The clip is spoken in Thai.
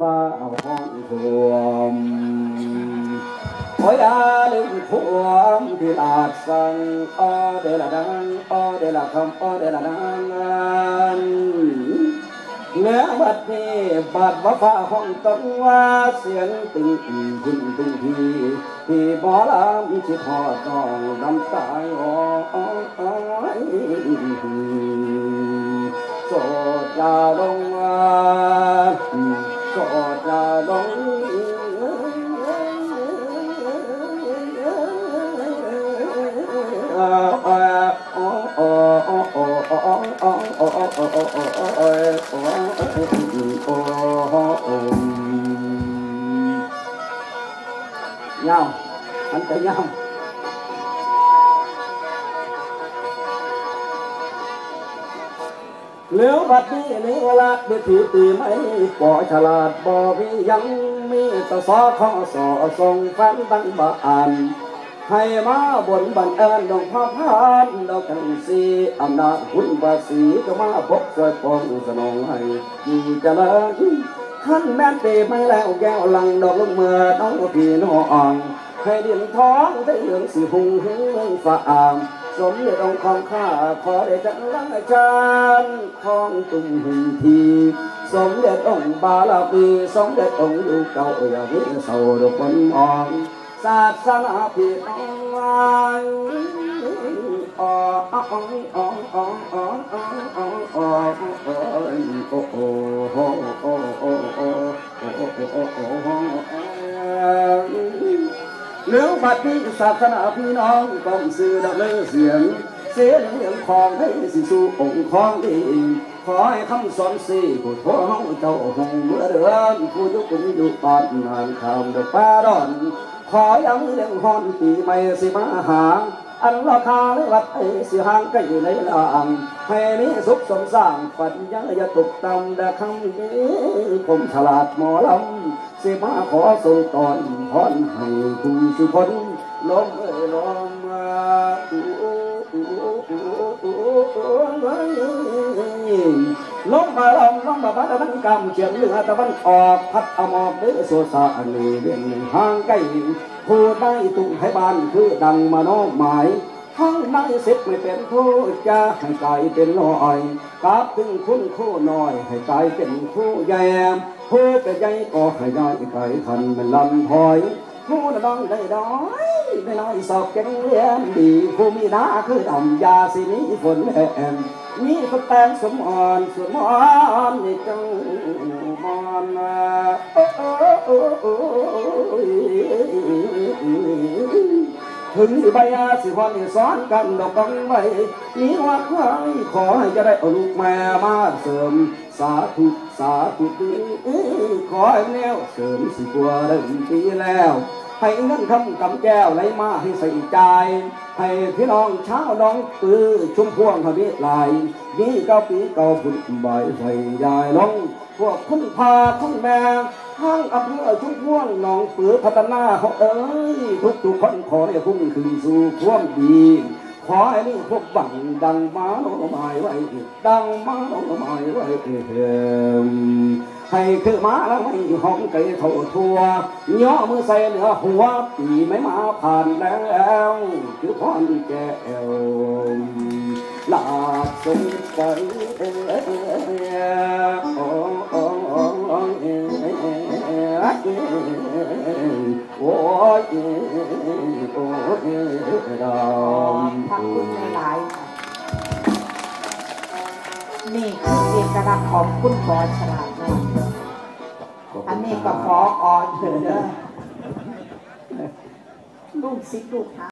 và hoàng dùm Ôi a linh phuông thì là sang, o để là đang o để là không, o để là đang nghe bật đi bật bó pha hoàng tống hoa xiên từng tình từng thì thì bó làm chỉ thọ tròn đắm tại o o ra đông cỏ trà bóng nhau anh tự nhau ง nhau anh tới nhau nếu บัดนี้นี้ละเดือดตีไม่ปอฉลาดบ่มียังมีตะสอข้อสอทรงฟันตั้งบ่อ่านให้มาบนบันเอิญดงพ่อพานดอกกันสีอำนาจหุ่นบาสีก็มาพบช่วยปองสนองให้อยู่เจริญขันแม่นตีไม่แล้วแก้วลังดอกลงเมื่อน้องพี่น้องให้ดินท้องได้เหลืองสีหุ่งหึงฟ้าอ่าง สมเด็จองค์ของข้าขอได้จังลังอาจารย์ของตุ่มหุ่นทีสมเด็จองค์บาลาปีสมเด็จองค์ดูเก่าอย่าวิเศร้าดอกคนอ่อนศาสนาพี่น้องอ๋ออ๋ออ๋ออ๋ออ๋ออ๋ออ๋ออ๋ออ๋ออ้โหโอ้โหโอ้โหโอ้โหโอ้โหโอ้โหเรื่องบัดนี้ศาสนาพี่น้องต้องสื่อดับเลยเสียง เสียงเรื่องของให้สิสู่องค์ของเองขอให้คำสอนสี่ผู้ท้องเจ้าหงเมื่อเดือนผู้ยุกุมอยู่ปอนนานคำเดือป้าดอน ขอยังเรื่องฮอนปีใหม่สิมาหาอันราคาและวัดไอสิหางก็อยู่ในลางให้มีสุขสมสร้างปัญญาอย่าตกต่ำแต่คำนี้ผมฉลาดหมอลำ สิมาขอส่งตอนพรให้คุณสุพนลลมเอ้ยลมมาอู้อู้อู้อู้ลมมาลมลมมาพัดตะวันกำเฉียงเหนือตะวันออกพัดอมอกเดือโซซาอันนี้เป็นห่างไกลผู้ได้ตุ้งให้บ้านคือดังมาโนหมาย ข้างในสร็จไม่เป็นผู้จะให้กลายเป็นลอยกราบถึงคุณคู่น้อย ให้กลายเป็นคู่แยมผู้เป็นใหญ่ก็ให้ย้ายไกลทันเป็นลำพอยผู้ดังได้ด้อยไม่น้อยสอบเก่งเรียนดีผู้มีหน้าคือดำยาสินี้ฝนแอมมีคนแต่งสมอ่อนสมอ่อนในจังมอนโอ้โอ้โอ้ ถึงสิใบยาสิพรสอนกันดอกกังไว้มีวัดไว้ขอให้จะได้เอาลูกแม่มาเสริม สาธุสาธุขอให้แนวเสริมสิกว่าเดิมปีแล้วให้เงินคำกำแก้วไหลมาให้ใส่ใจ ให้พี่น้องชาวน้องปือชุมพวงทวิลายนี่เก้าปีเก้าพุ่นใบไฟยายลงพวกคุณพาคุณแม่ ทั้งอำเภอชุมพวงหนองเปือพัฒนาเขาเอ้ยทุกทุกคนขอให้พุ่งขึ้นสู่ความดี ขอให้นี่พวกบังดังมาโนมายไว้ดังมาโนมายไว้เถิมให้คือมาแล้วให้หอมไก่เท่าทั่วย่อมือใส่เหนือหัวปีไม่มาผ่านแล้วคือพรแก้วลาสงไป โอ้ยดอมพักคุณหลายค่ะนี่คือเอกลักษณ์ของคุณบอฉลาดมากอันนี้ก็ขออ่อนเถอะเด้อลูกศิษย์ลูกหา